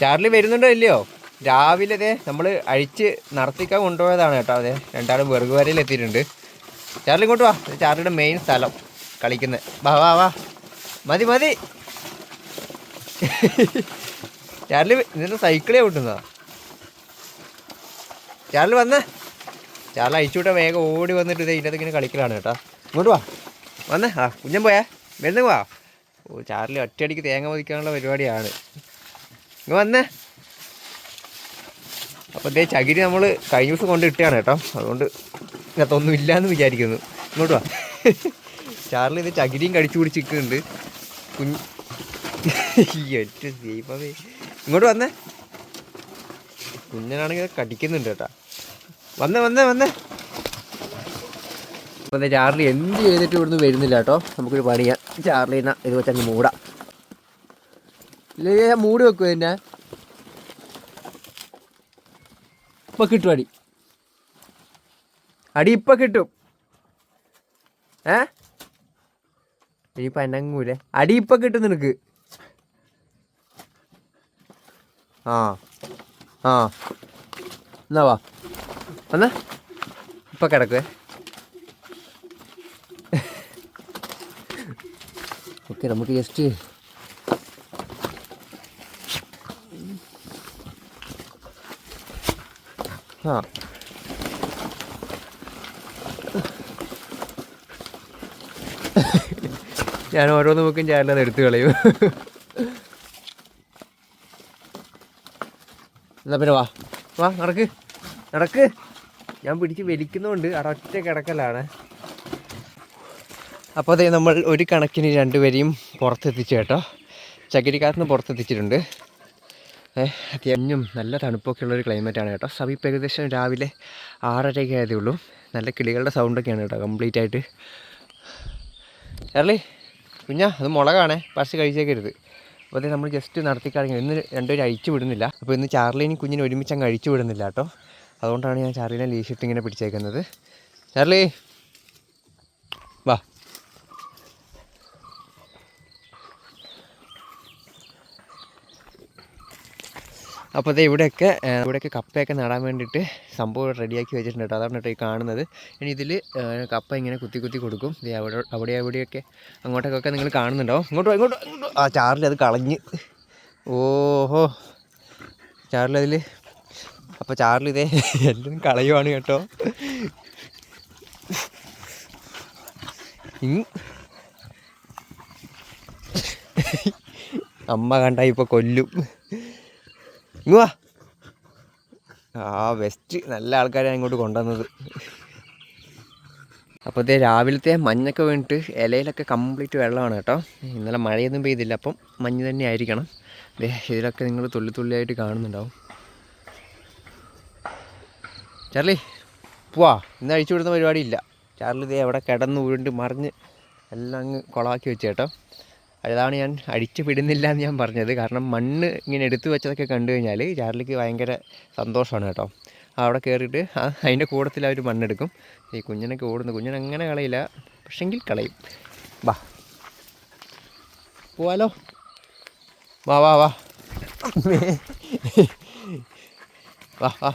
Charlie വരുന്നുണ്ടോ ഇല്ലയോ? രാവിലെ അതെ നമ്മൾ അഴിച്ച് നടത്തിക്കാൻ കൊണ്ടുപോയതാണ് കേട്ടോ അതെ രണ്ടാളും വെറുക് വരയിൽ എത്തിയിട്ടുണ്ട് ചാർലി ഇങ്ങോട്ട് വാ. ചാർലിയുടെ മെയിൻ സ്ഥലം. കളിക്കുന്നത് വാ വാ വാ. മതി മതി. ചാർലി ഇതിന്റെ സൈക്കിളേ ഓട്ടുന്നതാ ചാർലി വന്നേ. ചാർലി അഴിച്ചുവിട്ട വേഗം ഓടി വന്നിട്ട് ഇത് ഇതിന്റെ ഇങ്ങനെ കളിക്കലാണ് കേട്ടോ. ഇങ്ങോട്ട് വാ. വന്നേ. ആ കുഞ്ഞൻ പോയാ. വരുന്നു വാ. ഓ ചാർലി ഒറ്റയടിക്ക് തേങ്ങ മതിക്കാനുള്ള പരിപാടിയാണ്. ഇങ്ങ് വന്നേ. അപ്പോൾ ഇതേ ചകിരി നമ്മൾ കഴിഞ്ഞ ദിവസം കൊണ്ട് ഇട്ടാണ് കേട്ടോ. അതുകൊണ്ട് ഇങ്ങനത്തൊന്നും ഇല്ലയെന്ന് വിചാരിക്കുന്നു. ഇങ്ങോട്ട് വാ. ചാർലി ഇത് ചകിരിയും കടിച്ചു പിടിച്ചിട്ടുണ്ട് കുഞ്ഞ് ഈ ഒറ്റ ദൈവമേ. ഇങ്ങോട്ട് വന്നേ. കുഞ്ഞനാണെങ്കിൽ കടിക്കുന്നുണ്ട് കേട്ടോ. വന്നേ വന്നേ വന്നേ. അപ്പം ചാർലി എന്ത് ചെയ്തിട്ട് ഇവിടുന്ന് വരുന്നില്ല കേട്ടോ. നമുക്കൊരു പണിയാ ചാർലിനെ ഇത് വെച്ചങ്ങ് മൂടാം. മൂടി വെക്കും എന്നെ ഇപ്പൊ കിട്ടും അടി. അടി ഇപ്പൊ കിട്ടും. ഏ? ഇനി അനങ്ങൂലേ? അടി ഇപ്പൊ കിട്ടും നിനക്ക്. ആ ആ. എന്നാ വാ. വന്ന. ഇപ്പൊ കിടക്കുവേ. ഓക്കെ നമുക്ക് ജസ്റ്റ് ആ. ഞാൻ ഓരോന്ന് നോക്കും ചാനലത് എടുത്തു കളയും. എന്നാ പിന്നെ വാ. വാ നടക്ക്. നടക്ക്. ഞാൻ പിടിച്ച് വലിക്കുന്നതുകൊണ്ട് അടൊറ്റ കിടക്കലാണ്. അപ്പോൾ അതേ നമ്മൾ ഒരു കണക്കിന് രണ്ടുപേരെയും പുറത്തെത്തിച്ചു കേട്ടോ. ചകിരിക്കാത്തുനിന്ന് പുറത്തെത്തിച്ചിട്ടുണ്ട്. അത്യാവശ്യം നല്ല തണുപ്പൊക്കെ ഉള്ളൊരു ക്ലൈമറ്റാണ് കേട്ടോ. സമീപം ഏകദേശം രാവിലെ ആറരയ്ക്ക് ആയതേ ഉള്ളൂ നല്ല കിളികളുടെ സൗണ്ടൊക്കെയാണ് കേട്ടോ കംപ്ലീറ്റ് ആയിട്ട്. ചാർലി കുഞ്ഞാ അത് മുളകാണേ പറിച്ച് കഴിച്ചേക്കരുത്. അപ്പോൾ അത് നമ്മൾ ജസ്റ്റ് നടത്തിക്കാണെങ്കിൽ ഇന്ന് രണ്ടുപേരും അഴിച്ചു വിടുന്നില്ല. അപ്പോൾ ഇന്ന് ചാർലിനും കുഞ്ഞിനും ഒരുമിച്ച് അങ്ങ് അഴിച്ചു വിടുന്നില്ല കേട്ടോ. അതുകൊണ്ടാണ് ഞാൻ ചാർലിനെ ലീഷിട്ട് ഇങ്ങനെ പിടിച്ചേക്കുന്നത്. ചാർലി വാ അപ്പോൾ ദേ ഇവിടെയൊക്കെ ഇവിടെയൊക്കെ കപ്പയൊക്കെ നടാൻ വേണ്ടിയിട്ട് സംഭവം റെഡിയാക്കി വെച്ചിട്ടുണ്ട് കേട്ടോ. അതാണ് കേട്ടോ ഈ കാണുന്നത്. ഇനി ഇതിൽ കപ്പ ഇങ്ങനെ കുത്തി കുത്തി കൊടുക്കും. ദേ അവിടെ അവിടെ എവിടെയൊക്കെ അങ്ങോട്ടൊക്കെ നിങ്ങൾ കാണുന്നുണ്ടോ? ഇങ്ങോട്ട് ഇങ്ങോട്ടോ. ആ ചാറിൽ അത് കളഞ്ഞ്. ഓഹോ. ചാറിൽ അതിൽ അപ്പോൾ ചാറിൽ ഇതേ എല്ലാം കളയുവാണ് കേട്ടോ. അമ്മ കണ്ട ഇപ്പോൾ കൊല്ലും. ആ ബെസ്റ്റ് നല്ല ആൾക്കാരാണ് ഇങ്ങോട്ട് കൊണ്ടുവന്നത്. അപ്പോൾ ഇതേ രാവിലത്തെ മഞ്ഞൊക്കെ വീണിട്ട് ഇലയിലൊക്കെ കംപ്ലീറ്റ് വെള്ളമാണ് കേട്ടോ. ഇന്നലെ മഴയൊന്നും പെയ്തില്ല അപ്പം മഞ്ഞ് തന്നെ ആയിരിക്കണം. ദേ ഇതിലൊക്കെ നിങ്ങൾ തുള്ളി തുള്ളിയായിട്ട് കാണുന്നുണ്ടാവും. ചാർലി പോവാ. ഇന്ന് അഴിച്ചു വിടുന്ന പരിപാടിയില്ല. ചാർലി ഇതേ എവിടെ കിടന്ന് ഉരുണ്ട് മറിഞ്ഞ് എല്ലാം അങ്ങ് കുളമാക്കി വെച്ച് കേട്ടോ. അതാണ് ഞാൻ അടിച്ചു വിടുന്നില്ല എന്ന് ഞാൻ പറഞ്ഞത്. കാരണം മണ്ണ് ഇങ്ങനെ എടുത്തു വെച്ചതൊക്കെ കണ്ടു കഴിഞ്ഞാൽ ചാർലിക്ക് ഭയങ്കര സന്തോഷമാണ് കേട്ടോ. അവിടെ കയറിയിട്ട് അതിന്റെ കൂടത്തിൽ അവർ മണ്ണെടുക്കും. ഈ കുഞ്ഞിനൊക്കെ ഓടുന്നു. കുഞ്ഞിനെ അങ്ങനെ കളയില്ല. പക്ഷെങ്കിൽ കളയും. വാ. പോവാലോ. വാ വാ വാ. വാ വാ.